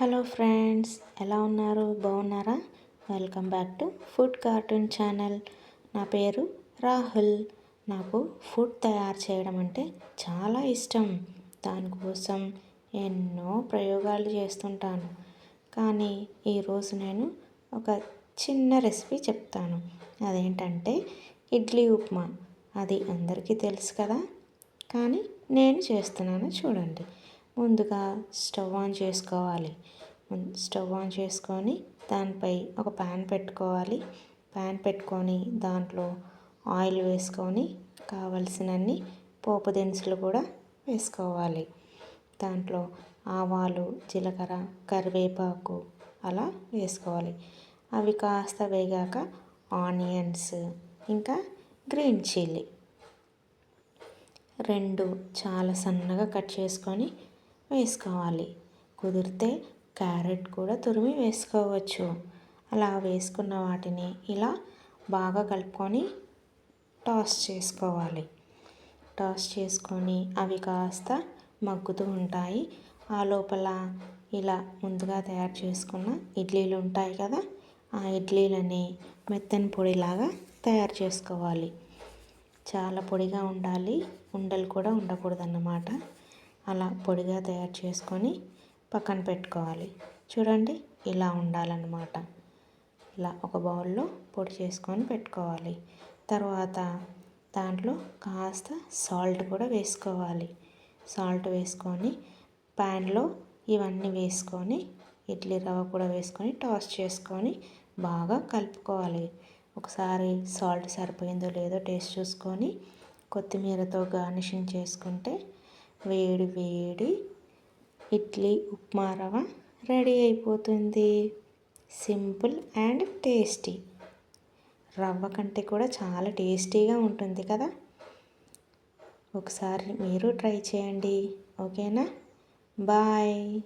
Hello friends ఎలా ఉన్నారు? బాగున్నారా? Welcome back to food cartoon channel. నా పేరు రాహుల్. నాకు ఫుడ్ తయారు చేయడం అంటే చాలా ఇష్టం. దానికోసం ఎన్నో ప్రయోగాలు చేస్తుంటాను. కానీ ఈరోజు నేను ఒక చిన్న రెసిపీ చెప్తాను. అదేంటంటే ఇడ్లీ ఉప్మా. అది అందరికీ తెలుసు కదా? కానీ నేను చేస్తున్నాను చూడండి. ముందుగా స్టవ్ ఆన్ చేసుకోవాలి. స్టవ్ ఆన్ చేసుకొని దానిపై ఒక ప్యాన్ పెట్టుకోవాలి. ప్యాన్ పెట్టుకొని దాంట్లో ఆయిల్ వేసుకొని కావలసినన్ని పోపు దినుసులు కూడా వేసుకోవాలి. దాంట్లో ఆవాలు జీలకర్ర కరివేపాకు అలా వేసుకోవాలి. అవి కాస్త వేగాక ఆనియన్స్ ఇంకా గ్రీన్ చిల్లీ రెండు చాలా సన్నగా కట్ చేసుకొని వేసుకోవాలి. కుదిరితే క్యారెట్ కూడా తురిమి వేసుకోవచ్చు. అలా వేసుకున్న వాటిని ఇలా బాగా కలుపుకొని టాస్ చేసుకోవాలి. టాస్ చేసుకొని అవి కాస్త మగ్గుతూ ఉంటాయి. ఆ లోపల ఇలా ముందుగా తయారు చేసుకున్న ఇడ్లీలు ఉంటాయి కదా ఆ ఇడ్లీలని మెత్తని పొడిలాగా తయారు చేసుకోవాలి. చాలా పొడిగా ఉండాలి. ఉండలు కూడా ఉండకూడదు అన్నమాట అలా పొడిగా తయారు చేసుకొని పక్కన పెట్టుకోవాలి. చూడండి ఇలా ఉండాలన్నమాట. ఇలా ఒక బౌల్లో పొడి చేసుకొని పెట్టుకోవాలి. తర్వాత దాంట్లో కాస్త సాల్ట్ కూడా వేసుకోవాలి. సాల్ట్ వేసుకొని ప్యాన్లో ఇవన్నీ వేసుకొని ఇడ్లీ రవ్వ కూడా వేసుకొని టాస్ చేసుకొని బాగా కలుపుకోవాలి. ఒకసారి సాల్ట్ సరిపోయిందో లేదో టేస్ట్ చూసుకొని కొత్తిమీరతో గార్నిషింగ్ చేసుకుంటే వేడి వేడి ఇడ్లీ ఉప్మా రవ్వ రెడీ అయిపోతుంది. Simple and tasty. రవ్వ కంటే కూడా చాలా టేస్టీగా ఉంటుంది కదా? ఒకసారి మీరు ట్రై చేయండి. ఓకేనా? బాయ్.